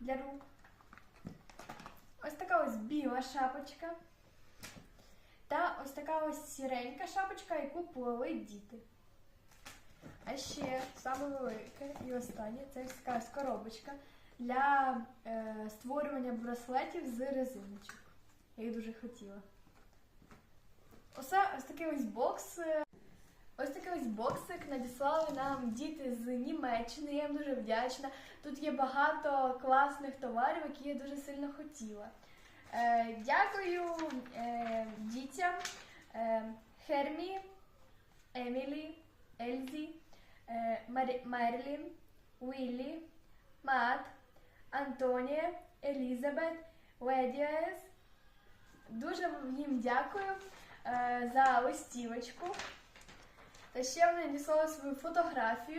для рук. Ось така ось біла шапочка. Та ось така ось сіренька шапочка, яку плели діти. А ще саме велике і останнє це ось така ось коробочка для е, створювання браслетів з резиночок. Я їх дуже хотіла. Оце ось такий ось бокс. Ось такий ось боксик надіслали нам діти з Німеччини. Я їм дуже вдячна. Тут є багато класних товарів, які я дуже сильно хотіла. Е, дякую е, дітям е, Хермі, Емілі, Ельзі, е, Мерлін, Уіллі, Мат, Антонія, Елізабет, Ледіес. Дуже їм дякую е, за листівочку. Та ще вони надіслали свою фотографію.